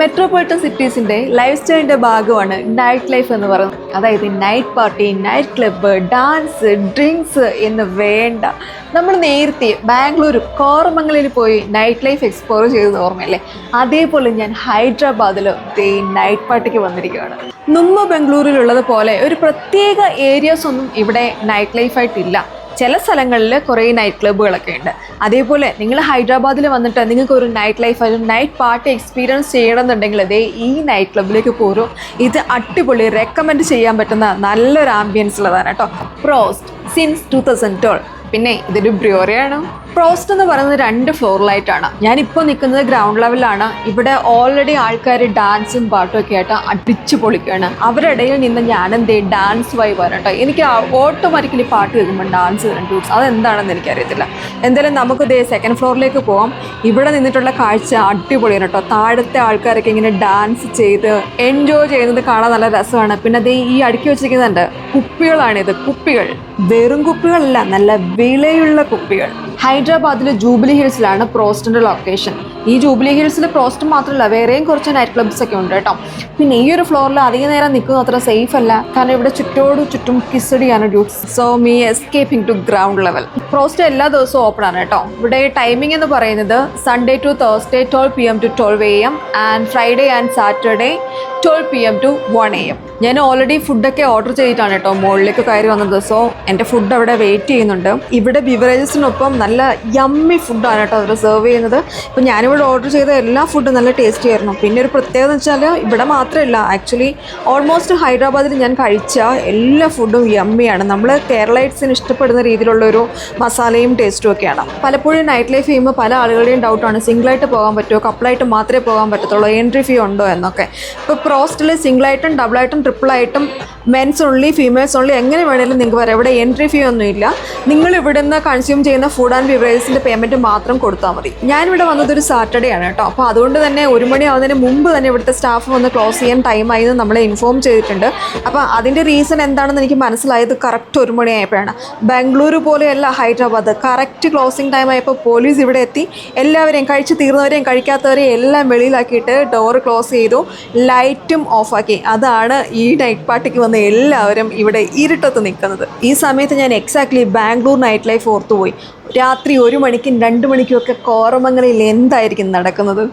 Metropolitan സിറ്റീസിന്റെ life സ്റ്റൈലിന്റെ ഭാഗമാണ് night life എന്ന് പറയുന്നത്. അതായത് night party night club dance drinks എന്ന് വേണ്ട. നമ്മൾ നേരത്തെ ബാംഗ്ലൂർ കോറമംഗലിൽ പോയി നൈറ്റ് ലൈഫ് എക്സ്പ്ലോർ ചെയ്തത് ഓർമ്മയല്ലേ? അതേപോലെ ഞാൻ ഹൈദരാബാദിൽ ദേ നൈറ്റ് പാർട്ടിക്ക് വന്നിരിക്കുകയാണ്. മുമ്പ് ബംഗളൂരിലുള്ളത് പോലെ ഒരു പ്രത്യേക ഏരിയാസ് ഒന്നും ഇവിടെ നൈറ്റ് ലൈഫായിട്ടില്ല ചില സ്ഥലങ്ങളിൽ കുറേ നൈറ്റ് ക്ലബ്ബുകളൊക്കെ ഉണ്ട്. അതേപോലെ നിങ്ങൾ ഹൈദരാബാദിൽ വന്നിട്ട് നിങ്ങൾക്ക് ഒരു നൈറ്റ് ലൈഫ് അല്ലെങ്കിൽ നൈറ്റ് പാർട്ടി എക്സ്പീരിയൻസ് ചെയ്യണമെന്നുണ്ടെങ്കിൽ അതേ ഈ നൈറ്റ് ക്ലബ്ബിലേക്ക് പോരും. ഇത് അടിപൊളി റെക്കമെൻഡ് ചെയ്യാൻ പറ്റുന്ന നല്ലൊരു ആംബിയൻസ് ഉള്ളതാണ് കേട്ടോ. Prost since two thousand twelve പിന്നെ ഇതൊരു ബ്രിയോറിയാണ് പ്രോസ്റ്റ് എന്ന് പറയുന്നത് രണ്ട് ഫ്ലോറിലായിട്ടാണ് ഞാനിപ്പോൾ നിൽക്കുന്നത് ഗ്രൗണ്ട് ലെവലാണ് ഇവിടെ ഓൾറെഡി ആൾക്കാർ ഡാൻസും പാട്ടും ഒക്കെ ആയിട്ട് അടിച്ചു പൊളിക്കുകയാണ്. അവരുടെ ഇടയിൽ നിന്ന് ഞാനെന്തേ ഡാൻസ് വൈ കേട്ടോ. എനിക്ക് ഓട്ടോമാറ്റിക്കലി പാട്ട് കേൾക്കുമ്പോൾ ഡാൻസ് കണ്ടു അതെന്താണെന്ന് എനിക്കറിയത്തില്ല. എന്തായാലും നമുക്ക് ഇതേ സെക്കൻഡ് ഫ്ലോറിലേക്ക് പോവാം. ഇവിടെ നിന്നിട്ടുള്ള കാഴ്ച അടിപൊളിയാണ് കേട്ടോ. താഴത്തെ ആൾക്കാരൊക്കെ ഇങ്ങനെ ഡാൻസ് ചെയ്ത് എൻജോയ് ചെയ്യുന്നത് കാണാൻ നല്ല രസമാണ്. പിന്നെ അതേ ഈ അടുക്കി വെച്ചിരിക്കുന്നുണ്ട് കുപ്പികളാണിത്. കുപ്പികൾ. വെറും കുപ്പികളല്ല നല്ല വിലയുള്ള കുപ്പികൾ. ഹൈദരാബാദിലെ ജൂബിലി ഹിൽസിലാണ് പ്രോസ്റ്റിന്റെ ലൊക്കേഷൻ ഈ ജൂബിലി ഹിൽസിൽ പ്രോസ്റ്റ് മാത്രമല്ല വേറെയും കുറച്ച് നൈറ്റ് ക്ലബ്സ് ഒക്കെ ഉണ്ട് കേട്ടോ. പിന്നെ ഈ ഒരു ഫ്ലോറിൽ അധിക നേരം നിൽക്കുന്നത് അത്ര സേഫ് അല്ല. കാരണം ഇവിടെ ചുറ്റോട് ചുറ്റും കിസ്സടിയാണ് dudes so me escaping to ground level Prost എല്ലാ ദിവസവും ഓപ്പൺ ആണ് കേട്ടോ. ഇവിടെ ടൈമിംഗ് എന്ന് പറയുന്നത് Sunday to Thursday twelve P M to twelve A M and Friday and Saturday twelve P M to one A M ഞാൻ already ഫുഡൊക്കെ order ചെയ്തിട്ടാണ് കേട്ടോ മുകളിലേക്ക് കയറി വന്നത്. സോ എന്റെ ഫുഡ് അവിടെ വെയിറ്റ് ചെയ്യുന്നുണ്ട്. ഇവിടെ ബിവറേജസിനൊപ്പം നല്ല യമ്മി ഫുഡാണ് കേട്ടോ. അവർ സെർവ് ചെയ്യുന്നത്. ഇപ്പം ഞാനിവിടെ ഓർഡർ ചെയ്ത എല്ലാ ഫുഡും നല്ല ടേസ്റ്റി ആയിരുന്നു. പിന്നെ ഒരു പ്രത്യേകത എന്ന് വെച്ചാൽ ഇവിടെ മാത്രമല്ല ആക്ച്വലി ഓൾമോസ്റ്റ് ഹൈദരാബാദിൽ ഞാൻ കഴിച്ച എല്ലാ ഫുഡും യമ്മിയാണ് നമ്മൾ കേരളൈറ്റ്സിന് ഇഷ്ടപ്പെടുന്ന രീതിയിലുള്ള ഒരു മസാലയും ടേസ്റ്റും ഒക്കെയാണ്. പലപ്പോഴും നൈറ്റ് ലൈഫ് ചെയ്യുമ്പോൾ പല ആളുകളുടെയും ഡൗട്ടാണ് സിംഗിളായിട്ട് പോകാൻ പറ്റുമോ? കപ്പിളായിട്ട് മാത്രമേ പോകാൻ പറ്റത്തുള്ളൂ. എൻട്രി ഫീ ഉണ്ടോ എന്നൊക്കെ. ഇപ്പോൾ പ്രോസ്റ്റിൽ സിംഗിളായിട്ടും ഡബിളായിട്ടും ട്രിപ്പിളായിട്ടും മെൻസ് ഓൺലി ഫീമെയിൽസ് ഓൺലി എങ്ങനെ വേണമെങ്കിലും നിങ്ങൾക്ക് വരാം ഇവിടെ എൻട്രി ഫീ ഒന്നുമില്ല. നിങ്ങൾ ഇവിടെ നിന്ന് കൺസ്യൂം ചെയ്യുന്ന ഫുഡ് ആൻഡ് ബിവറേജസിന്റെ പേയ്മെന്റ് മാത്രം കൊടുത്താൽ മതി. ഞാനിവിടെ വന്നത് ഒരു സാറ്റർഡേ ആണ് കേട്ടോ. അപ്പോൾ അതുകൊണ്ട് തന്നെ ഒരു മണി ആവുന്നതിന് മുമ്പ് തന്നെ ഇവിടുത്തെ സ്റ്റാഫ് വന്ന് ക്ലോസ് ചെയ്യാൻ ടൈമായി എന്ന് നമ്മളെ ഇൻഫോം ചെയ്തിട്ടുണ്ട്. അപ്പോൾ അതിന്റെ റീസൺ എന്താണെന്ന് എനിക്ക് മനസ്സിലായത് കറക്റ്റ് ഒരു മണിയായപ്പോഴാണ് ബാംഗ്ലൂർ പോലെയല്ല ഹൈദരാബാദ്. കറക്റ്റ് ക്ലോസിംഗ് ടൈം ആയപ്പോൾ പോലീസ് ഇവിടെ എത്തി. എല്ലാവരെയും കഴിച്ച് തീർന്നവരെയും കഴിക്കാത്തവരെയും എല്ലാം വെളിയിലാക്കിയിട്ട് ഡോർ ക്ലോസ് ചെയ്തു. ലൈറ്റും ഓഫാക്കി അതാണ് ഈ നൈറ്റ് പാർട്ടിക്ക് വന്ന എല്ലാവരും ഇവിടെ ഇരുട്ടത്ത് നിൽക്കുന്നത്. ഈ സമയത്ത് ഞാൻ എക്സാക്ട്ലി ബാംഗ്ലൂർ നൈറ്റ് ലൈഫ് ഓർത്തുപോയി. രാത്രി ഒരു മണിക്കും രണ്ട് മണിക്കും ഒക്കെ കോറമംഗലയിൽ എന്തായിരിക്കും നടക്കുന്നത്?